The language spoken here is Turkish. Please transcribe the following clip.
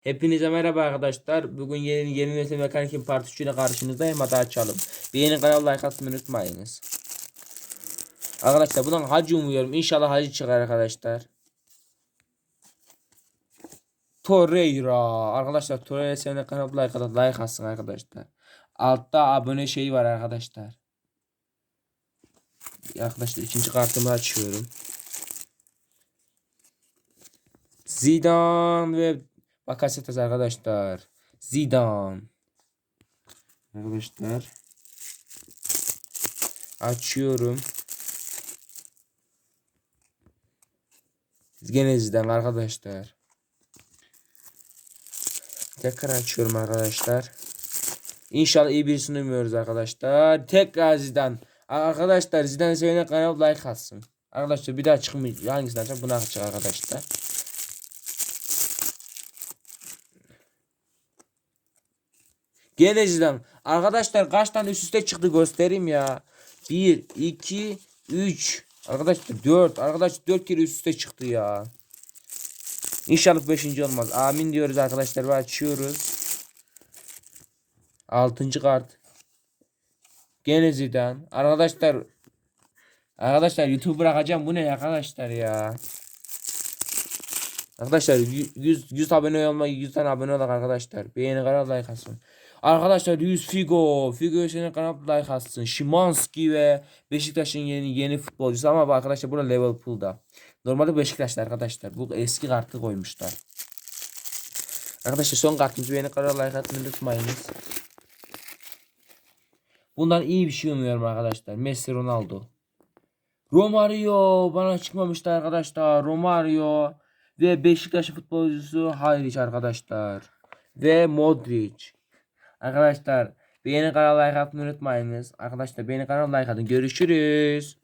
Hepinize merhaba arkadaşlar. Bugün yeni yeni nesil mekanik part 3 ile karşınızdayım. Hadi açalım. Beğeni kanal like atmayı unutmayınız. Arkadaşlar buradan hacı umuyorum. İnşallah hacı çıkar arkadaşlar. Torreira. Arkadaşlar Torreira senin kanal like atın. Like atsın arkadaşlar. Altta abone şeyi var arkadaşlar. Arkadaşlar ikinci kartımı açıyorum. Zidane ve Bakasetas arkadaşlar. Zidane. Arkadaşlar. Açıyorum. Gene Zidane arkadaşlar. Tekrar açıyorum arkadaşlar. İnşallah iyi birisini umuyoruz arkadaşlar. Tekrar Zidane. Arkadaşlar Zidane sevene kanal like atsın. Arkadaşlar bir daha çıkmıyor. Hangisini açacağım? Bunu açacak arkadaşlar. Zidane. Arkadaşlar kaç tane üst üste çıktı göstereyim ya. 1, 2, 3. Arkadaşlar 4. Arkadaşlar 4 kere üst üste çıktı ya. İnşallah 5. olmaz. Amin diyoruz arkadaşlar ve açıyoruz. 6. kart. Gene Zidane. Arkadaşlar Arkadaşlar YouTube bırakacağım. Bu ne arkadaşlar ya? Arkadaşlar 100 100 abone olmayı 100 tane abone olak arkadaşlar. Beğeni kanal like atsın. Arkadaşlar 100 Figo. Figo senin kanal like atsın. Şimanski ve Beşiktaş'ın yeni yeni futbolcusu ama bu arkadaşlar burada Liverpool'da. Normalde Beşiktaş'ta arkadaşlar. Bu eski kartı koymuşlar. Arkadaşlar son kartımız beğeni kanal like atmayı unutmayınız. Bundan iyi bir şey umuyorum arkadaşlar. Messi Ronaldo. Romario bana çıkmamıştı arkadaşlar. Romario ve Beşiktaş futbolcusu Hayriç arkadaşlar. Ve Modric. Arkadaşlar beğeni kanal like atmayı unutmayınız. Arkadaşlar beğeni kanal like atın. Görüşürüz.